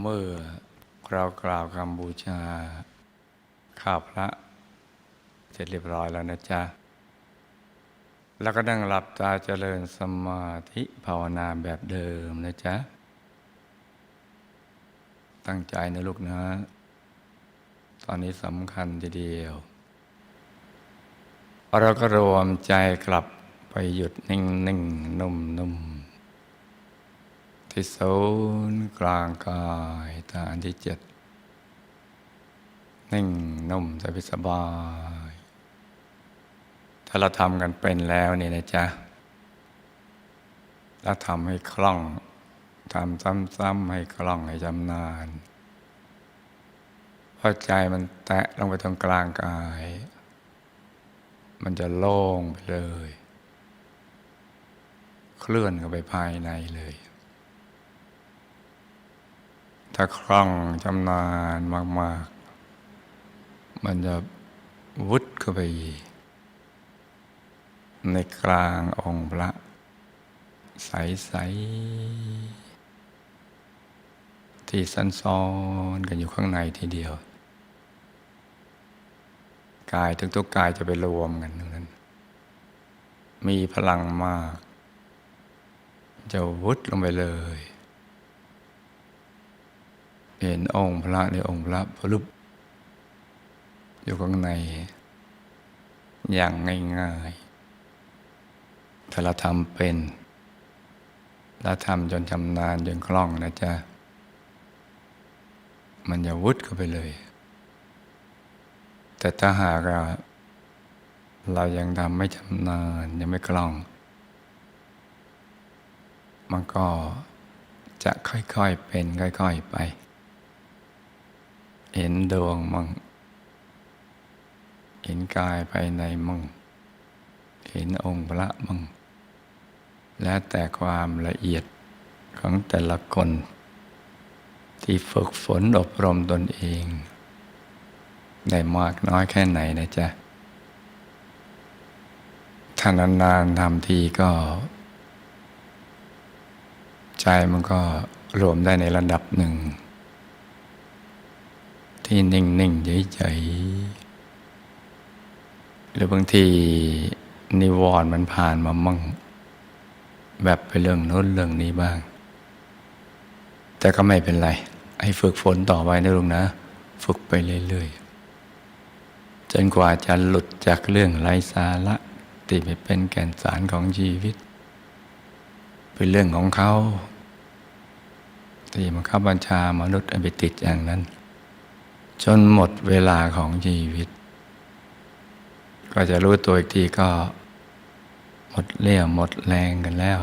เมื่อเรากล่าวคำบูชาข้าพระเสร็จเรียบร้อยแล้วนะจ๊ะ แล้วก็นั่งหลับตาเจริญสมาธิภาวนาแบบเดิมนะจ๊ะ ตั้งใจนะลูกนะ ตอนนี้สำคัญทีเดียว เราก็รวมใจกลับไปหยุดนิ่งนิ่งนุ่มนม ที่ศูนย์กลางกายฐานที่เจ็ดนิ่งนุ่มสบายสบาย ถ้าเราทำกันเป็นแล้วเนี่นะจ๊ะแล้วทำให้คล่องทำซ้ำๆให้คล่องให้จำนานพอใจมันแตะลงไปตรงกลางกาย มันจะโล่งไปเลย เคลื่อนเข้าไปภายในเลย ถ้าคล่องจำนานมาก ๆ มันจะวุดเข้าไป ในกลางองค์พระ ใส ๆ ที่สันซ้อนกันอยู่ข้างในทีเดียว กายทุกๆกายจะไปรวมกันตรงนั้น มีพลังมาก จะวุดลงไปเลย เห็นองค์พระในองค์พระพลุบอยู่ข้างใน อย่างง่ายๆถ้าเราทำเป็นแล้วทำจนชำนาญจนคล่องนะจ๊ะ มันจะวุดเข้าไปเลย แต่ถ้าหากเราเรายังทำไม่ชำนาญยังไม่คล่อง มันก็จะค่อยๆเป็นค่อย ๆไป เห็นดวงมั่ง เห็นกายภายในมั่ง เห็นองค์พระมั่ง แล้วแต่ความละเอียดของแต่ละคน ที่ฝึกฝนอบรมตนเอง ได้มากน้อยแค่ไหนนะจ๊ะถ้านานๆทำทีก็ ใจมันก็รวมได้ในระดับหนึ่ง ที่นิ่งๆเฉยๆหรือบางทีนิวรณ์มันผ่านมามั่ง แบบไปเรื่องโน้นเรื่องนี้บ้าง แต่ก็ไม่เป็นไร ให้ฝึกฝนต่อไปนะลุงนะ ฝึกไปเรื่อยๆ จนกว่าจะหลุดจากเรื่องไร้สาระที่ไปเป็นแก่นสารของชีวิต เป็นเรื่องของเขา ที่มันข้าบัญชามนุษย์ไปติดอย่างนั้น จนหมดเวลาของชีวิต ก็จะรู้ตัวอีกทีก็ หมดเรี่ยวหมดแรงกันแล้ว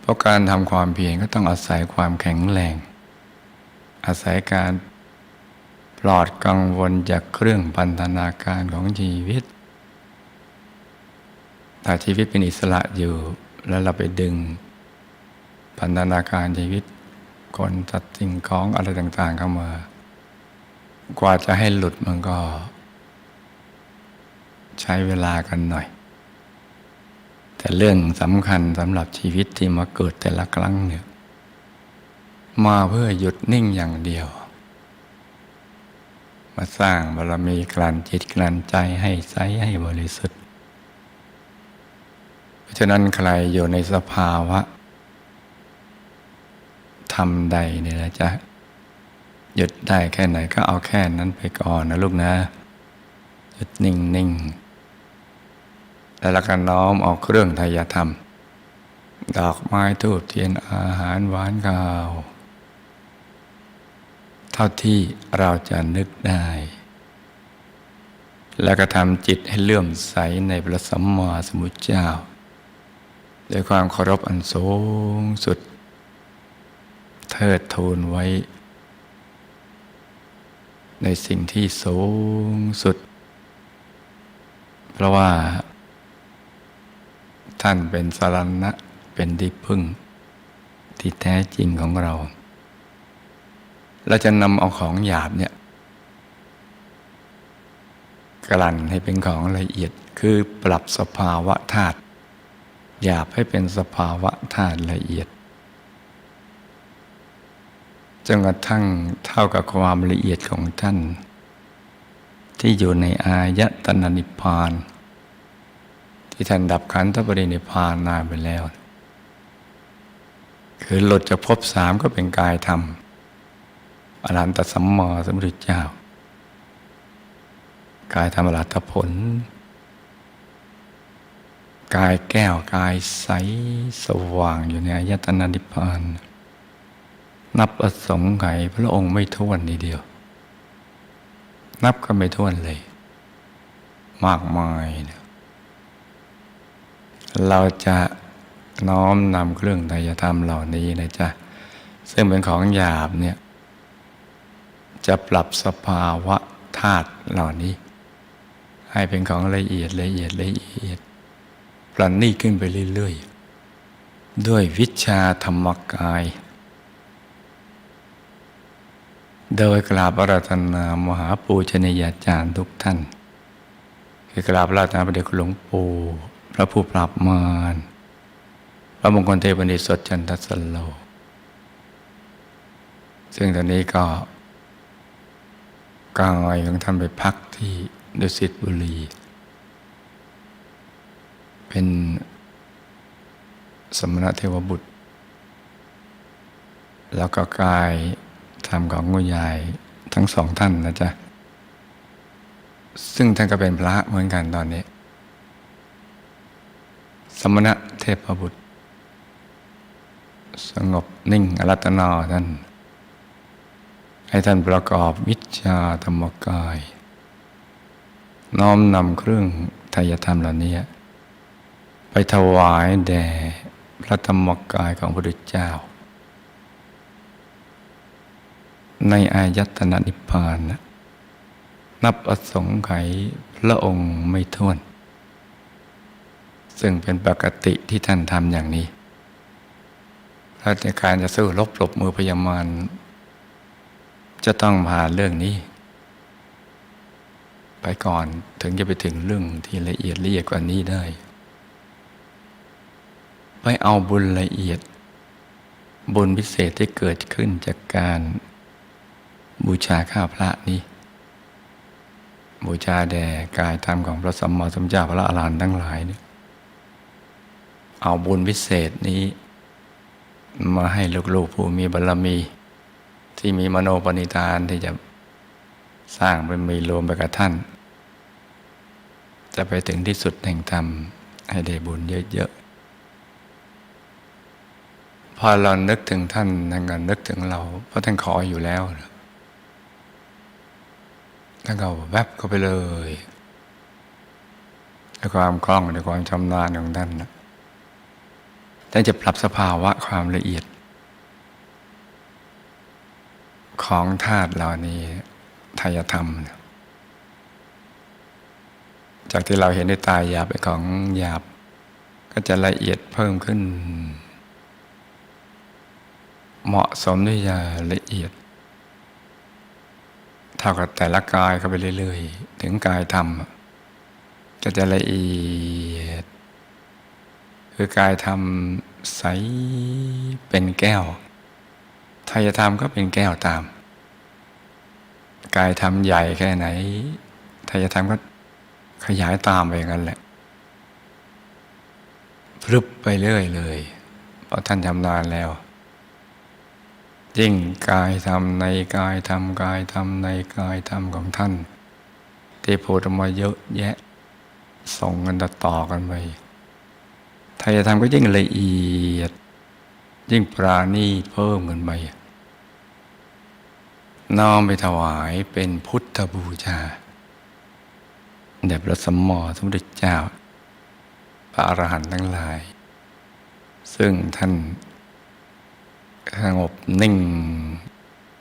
เพราะการทำความเพียรก็ต้องอาศัยความแข็งแรง อาศัยการปลอดกังวลจากเครื่องพันธนาการของชีวิต ถ้าชีวิตเป็นอิสระอยู่แล้วเราไปดึง พันธนาการชีวิตคนสัตว์สิ่งของอะไรต่างๆเข้ามา กว่าจะให้หลุดมันก็ ใช้เวลากันหน่อย แต่เรื่องสำคัญสำหรับชีวิตที่มาเกิดแต่ละครั้งเนี่ยมาเพื่อหยุดนิ่งอย่างเดียว มาสร้างบารมีกลั่นจิตกลั่นใจให้ใสให้บริสุทธิ์ เพราะฉะนั้นใครอยู่ในสภาวะทำใดเนี่ยนะจ๊ะ หยุดได้แค่ไหนก็เอาแค่นั้นไปก่อนนะลูกนะ หยุดนิ่งนิ่งแล้วเราก็น้อมเออกเครื่องทายธรรม ดอกไม้ทูบเทียนอาหารหวานข้าว เท่าที่เราจะนึกได้ แล้วก็ทำจิตให้เลื่อมใสในพระสัมมาสัมพุทธเจ้าด้วยความเคารพอันสูงสุด เทิดทูนไว้ ในสิ่งที่สูงสุด เพราะว่า ท่านเป็นสรณะเป็นที่พึ่ง ที่แท้จริงของเรา เราจะนำเอาของหยาบเนี่ยกลั่นให้เป็นของละเอียดคือปรับสภาวะธาตุหยาบให้เป็นสภาวะธาตุละเอียด จนกระทั่งเท่ากับความละเอียดของท่าน ที่อยู่ในอายตนะนิพพาน ที่ท่านดับขันธปรินิพพานนานไปแล้ว คือหลุดจากภพสามก็เป็นกายธรรมอรหันตสัมมาสัมพุทธเจ้า กายธรรมอรหัตผล กายแก้วกายใสสว่างอยู่ในอายตนะนิพพาน นับอสงไขยพระองค์ไม่ท้วนทีเดียว นับก็ไม่ท้วนเลย มากมายเนี่ยเราจะน้อมนำเครื่องไตรธรรมเหล่านี้นะจ๊ะ ซึ่งเป็นของหยาบเนี่ย จะปรับสภาวะธาตุเหล่านี้ ให้เป็นของละเอียดละเอียดละเอียดปลันนี่ขึ้นไปเรื่อยๆ ด้วยวิชาธรรมกาย โดยกราบอาราธนามหาปูชนียาจารย์ทุกท่าน คือกราบราธนาพระเดชคุณหลวงปู่พระผู้ปราบมารพระมงคลเทพนิสดจันทสโล ซึ่งตอนนี้ก็กายของท่านไปพักที่ดุสิตบุรี เป็นสมณเทวบุตร แล้วก็กาย ธรรมของงูยายทั้งสองท่านนะจ๊ะ ซึ่งท่านก็เป็นพระเหมือนกันตอนนี้ สมณะเทพบุตร สงบนิ่งอรัตนาท่าน ให้ท่านประกอบวิชาธรรมกาย น้อมนำเครื่องไทยธรรมเหล่านี้ ไปถวายแด่พระธรรมกายของพระพุทธเจ้า ในอายตนะนิพพาน นับอสงไขยพระองค์ไม่ท้วน ซึ่งเป็นปกติที่ท่านทำอย่างนี้ถ้าในการจะสู้รบหลบมือพยามารจะต้องผ่านเรื่องนี้ ไปก่อนถึงจะไปถึงเรื่องที่ละเอียดละเอียดกว่านี้ได้ ไปเอาบุญละเอียด บุญพิเศษที่เกิดขึ้นจากการ บูชาข้าพระนี้บูชาแด่กายธรรมของพระสัมมาสัมพุทธเจ้าพระอรหันต์ทั้งหลายเนี่ยเอาบุญพิเศษนี้ มาให้ลูกๆผู้มีบารรมี ที่มีมโนปณิธานที่จะสร้างเป็นมีรวมไปกับท่าน จะไปถึงที่สุดแห่งธรรม ให้ได้บุญเยอะๆพอเรานึกถึงท่านท่านก็นึกถึงเรา เพราะท่านขออยู่แล้ว ท่านก็แวบเข้าไปเลยด้วยความคล่องด้วยความชำนาญของท่านนะท่านจะปรับสภาวะความละเอียด ของธาตุเหล่านี้ทายธรรม จากที่เราเห็นในตาหยาบเป็นของหยาบ ก็จะละเอียดเพิ่มขึ้น เหมาะสมที่จะละเอียด เท่ากับแต่ละกายเข้าไปเรื่อยๆ ถึงกายธรรมก็จะละเอียด คือกายธรรมใสเป็นแก้วทายธรรมก็เป็นแก้วตาม กายธรรมใหญ่แค่ไหนทายธรรมก็ขยายตามไปอย่างนั้นแหละพรึบไปเรื่อยเลยเพราะท่านชำนาญแล้ว ยิ่งกายธรรมในกายธรรมกายธรรมในกายธรรมของท่าน ที่พูดมาเยอะแยะ ส่งกันต่อกันไปไทยธรรมก็ยิ่งละเอียด ยิ่งปราณีเพิ่มกันไปน้อมไปถวายเป็นพุทธบูชาแด่พระสมมาสัมพุทธเจ้า พระอรหันต์ทั้งหลาย ซึ่งท่าน สงบนิ่ง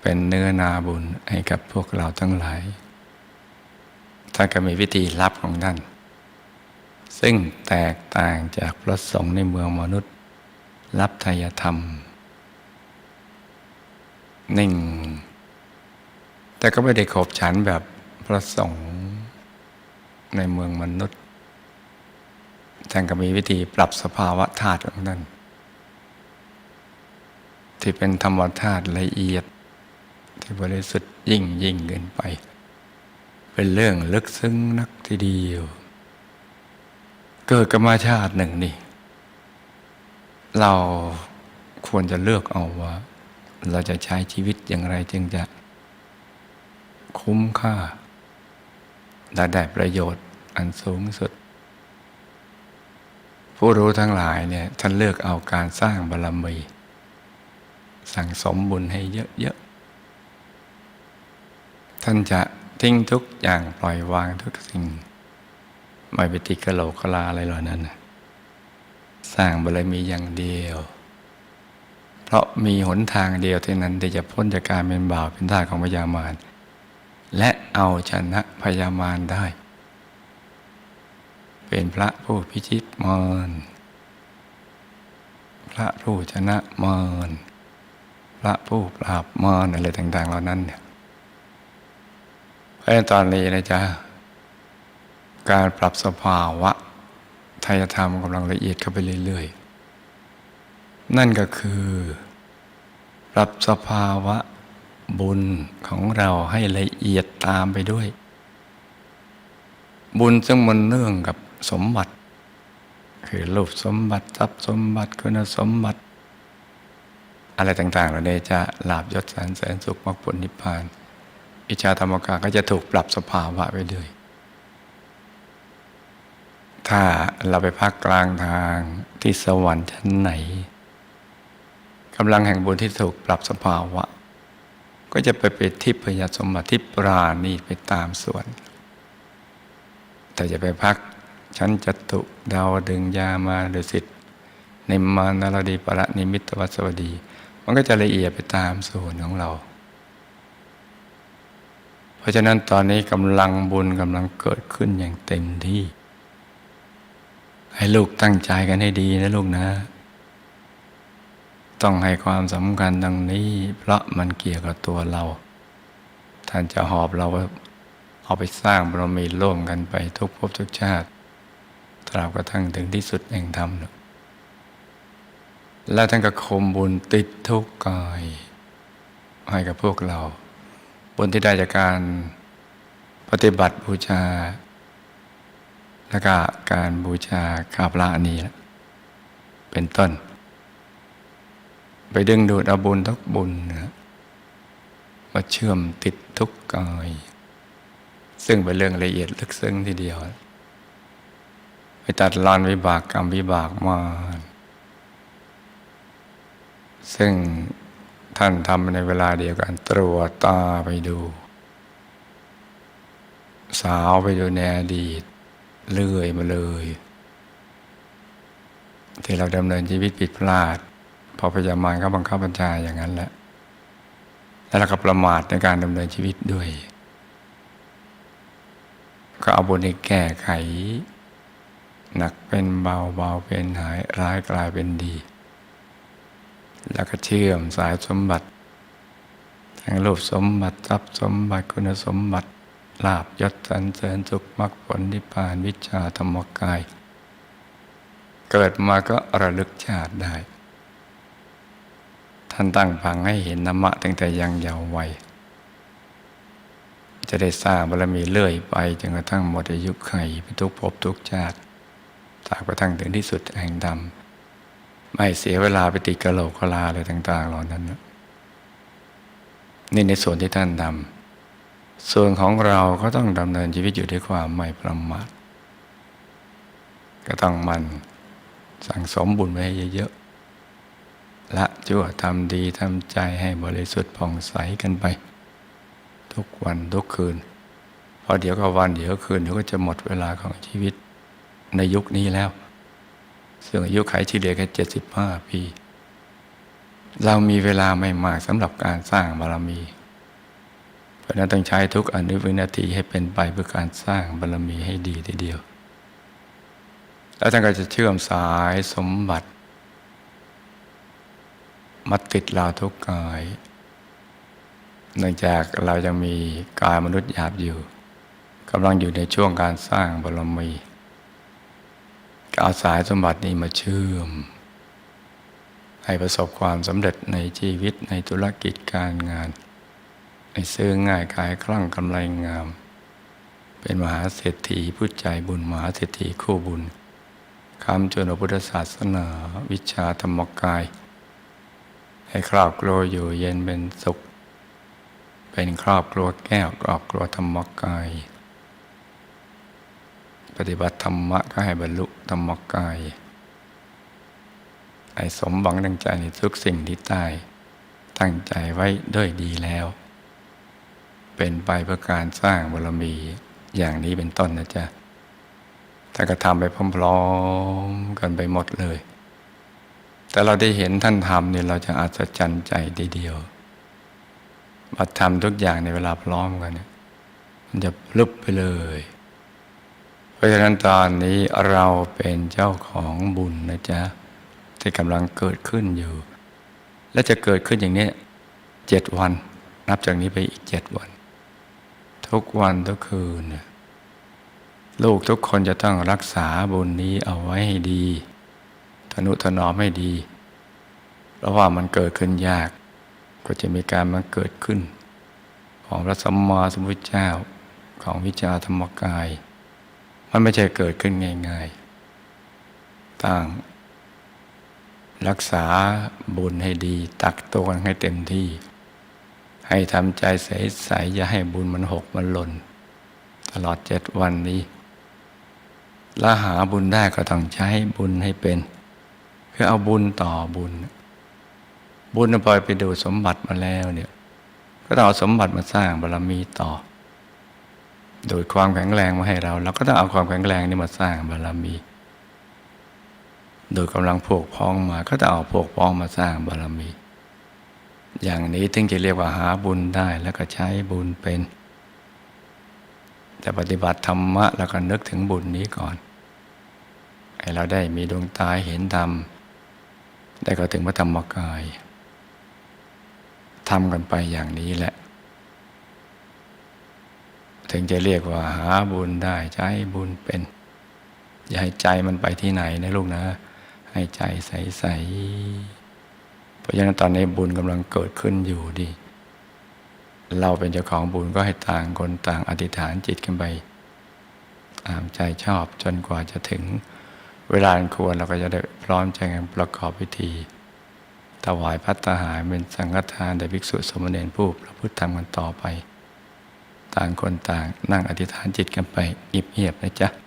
เป็นเนื้อนาบุญให้กับพวกเราทั้งหลาย ท่านก็มีวิธีลับของท่าน ซึ่งแตกต่างจากพระสงฆ์ในเมืองมนุษย์ รับทายธรรม นิ่ง แต่ก็ไม่ได้ขบฉันแบบพระสงฆ์ในเมืองมนุษย์ท่านก็มีวิธีปรับสภาวะธาตุของท่าน ที่เป็นธรรมธาตุละเอียด ที่บริสุทธิ์ยิ่งยิ่งเกินไป เป็นเรื่องลึกซึ้งนักทีเดียว เกิดกันมาชาติหนึ่งนี่เราควรจะเลือกเอาว่า เราจะใช้ชีวิตอย่างไรจึงจะ คุ้มค่าและได้ประโยชน์อันสูงสุด ผู้รู้ทั้งหลายเนี่ยท่านเลือกเอาการสร้างบารมี สั่งสมบุญให้เยอะๆ ท่านจะทิ้งทุกอย่างปล่อยวางทุกสิ่ง ไม่ไปติดกระโหลกกะลาอะไรเหล่านั้น สร้างบารมีอย่างเดียว เพราะมีหนทางเดียวเท่านั้นที่จะพ้นจากการเป็นบ่าวเป็นทาสของพยามารและเอาชนะพยามารได้ เป็นพระผู้พิชิตมารพระผู้ชนะมาร ระผู้ปราบมารอะไรต่าง ๆ เหล่านั้นเนี่ยเพราะฉะนั้นตอนนี้นะจ๊ะการปรับสภาวะทายธรรมกำลังละเอียดเข้าไปเรื่อยๆ นั่นก็คือ ปรับสภาวะบุญของเราให้ละเอียดตามไปด้วย บุญซึ่งมันเนื่องกับสมบัติ คือรูปสมบัติทรัพย์สมบัติคุณสมบัติ อะไรต่างๆเหล่านี้จะลาบยศสารเสริญสุขมรรคผลนิพพาน อิจฉาธรรมกาก็จะถูกปรับสภาวะไปด้วยถ้าเราไปพักกลางทางที่สวรรค์ชั้นไหนกำลังแห่งบุญที่ถูกปรับสภาวะ ก็จะไปเป็นทิพยสมบัติที่ปราณีไปตามส่วน แต่จะไปพักชั้นจตุดาวดึงยามาดุสิต นิมานารดีปรนิมิตวัสวดี มันก็จะละเอียดไปตามส่วนของเรา เพราะฉะนั้นตอนนี้กำลังบุญกำลังเกิดขึ้นอย่างเต็มที่ ให้ลูกตั้งใจกันให้ดีนะลูกนะ ต้องให้ความสำคัญตรงนี้ เพราะมันเกี่ยวกับตัวเรา ท่านจะหอบเราเอาไปสร้างบารมีร่วมกันไปทุกภพทุกชาติตราบกระทั่งถึงที่สุดแห่งธรรม แล้วท่านก็คมบุญติดทุกกาย ให้กับพวกเรา บุญที่ได้จากการปฏิบัติบูชา และก็การบูชาข้าพระนี้เป็นต้น ไปดึงดูดเอาบุญทุกบุญนะมาเชื่อมติดทุกกาย ซึ่งเป็นเรื่องละเอียดลึกซึ้งทีเดียว ไปตัดรอนวิบากกรรมวิบากมา ซึ่งท่านทำในเวลาเดียวกันตรวจตาไปดู สาวไปดูในอดีต เลื่อยมาเลย ที่เราดำเนินชีวิตผิดพลาด พอพยามารเขาบังคับบัญชาอย่างนั้นแหละ แล้วเราก็ประมาทในการดำเนินชีวิตด้วย ก็เอาบุญนี้แก้ไข หนักเป็นเบาเบาเป็นหายร้ายกลายเป็นดี แล้วก็เชื่อมสายสมบัติทั้งรูปสมบัติทรัพย์สมบัติคุณสมบัติลาบยศสรรเสริญสุขมรรคผลนิพพานวิชาธรรมกาย เกิดมาก็ระลึกชาติได้ ท่านตั้งพังให้เห็นธรรมะตั้งแต่ยังเยาว์วัยจะได้สร้างบารมีเรื่อยไปจนกระทั่งหมดอายุไขไปทุกภพทุกชาติตากกระทั่งถึงที่สุดแห่งธรรม ไม่เสียเวลาไปติดกระโหลกกะลาอะไรต่าง ๆ เหล่านั้นนะนี่ในส่วนที่ท่านทำส่วนของเราก็ต้องดำเนินชีวิตอยู่ด้วยความไม่ประมาทก็ต้องมันสั่งสมบุญไว้ให้เยอะๆละชั่วทำดีทำใจให้บริสุทธิ์ผ่องใสกันไป ทุกวันทุกคืนพอเดี๋ยวก็วันเดี๋ยวก็คืนเดี๋ยวก็จะหมดเวลาของชีวิตในยุคนี้แล้ว ซึ่งอายุขัยเฉลี่ยแค่เจ็ดสิบห้าปี เรามีเวลาไม่มากสำหรับการสร้างบารมี เพราะนั้นต้องใช้ทุกอนุวินาทีให้เป็นไปเพื่อการสร้างบารมีให้ดีทีเดียว แล้วท่านก็จะเชื่อมสายสมบัติมาติดเราทุกกาย เนื่องจากเรายังมีกายมนุษย์หยาบอยู่กำลังอยู่ในช่วงการสร้างบารมี เอาสายสมบัตินี้มาเชื่อม ให้ประสบความสำเร็จในชีวิตในธุรกิจการงานให้ซื้อง่ายขายคล่องกำไรงาม เป็นมหาเศรษฐีผู้ใจบุญมหาเศรษฐีคู่บุญคำจนพุทธศาสนา วิชาธรรมกาย ให้ครอบครัวอยู่เย็นเป็นสุข เป็นครอบครัวแก้วครอบครัวธรรมกาย ปฏิบัติธรรมะก็ให้บรรลุธรรมกายให้สมหวังดังใจในทุกสิ่งที่ใต้ตั้งใจไว้ด้วยดีแล้ว เป็นไปเพื่อการสร้างบารมีอย่างนี้เป็นต้นนะจ๊ะถ้าก็ทำไปพร้อมๆกันไปหมดเลย แต่เราได้เห็นท่านทำเนี่ยเราจะอัศจรรย์ใจทีเดียวมาทำทุกอย่างในเวลาพร้อมกันเนี่ยมันจะลุบไปเลย เพราะฉะนั้นตอนนี้เราเป็นเจ้าของบุญนะจ๊ะ ที่กำลังเกิดขึ้นอยู่ และจะเกิดขึ้นอย่างนี้เจ็ดวัน นับจากนี้ไปอีกเจ็ดวัน ทุกวันทุกคืน ลูกทุกคนจะต้องรักษาบุญนี้เอาไว้ให้ดีทนุถนอมให้ดี เพราะว่ามันเกิดขึ้นยาก ก็จะมีการมาเกิดขึ้น ของพระสัมมาสัมพุทธเจ้าของวิชาธรรมกาย มันไม่ใช่เกิดขึ้นง่ายๆต่างรักษาบุญให้ดี ตักตวงให้เต็มที่ ให้ทำใจใสๆอย่าให้บุญมันหกมันหล่น ตลอดเจ็ดวันนี้ละหาบุญได้ก็ต้องใช้บุญให้เป็น เพื่อเอาบุญต่อบุญ บุญพอยไปดูสมบัติมาแล้วเนี่ย ก็ต้องเอาสมบัติมาสร้างบารมีต่อ โดยความแข็งแรงมาให้เรา เราก็ต้องเอาความแข็งแรงนี่มาสร้างบารมี โดยกำลังพวกพ้องมา ก็จะเอาพวกพ้องมาสร้างบารมี อย่างนี้ถึงจะเรียกว่าหาบุญได้แล้วก็ใช้บุญเป็น แต่ปฏิบัติธรรมะแล้วก็นึกถึงบุญนี้ก่อนให้เราได้มีดวงตาเห็นธรรมได้ก็ถึงพระธรรมกายทำกันไปอย่างนี้แหละ ถึงจะเรียกว่าหาบุญได้ใช้บุญเป็น อย่าให้ใจมันไปที่ไหนนะลูกนะ ให้ใจใสๆเพราะฉะนั้นตอนนี้บุญกำลังเกิดขึ้นอยู่ดี เราเป็นเจ้าของบุญก็ให้ต่างคนต่างอธิษฐานจิตกันไปตามใจชอบจนกว่าจะถึง เวลาควรเราก็จะได้พร้อมใจกันประกอบพิธีถวายพัตตาหารเป็นสังฆทานแด่ภิกษุสมณเณรผู้ประพฤติธรรมกันต่อไป ต่างคนต่างนั่งอธิษฐานจิตกันไปเอียบนะจ๊ะ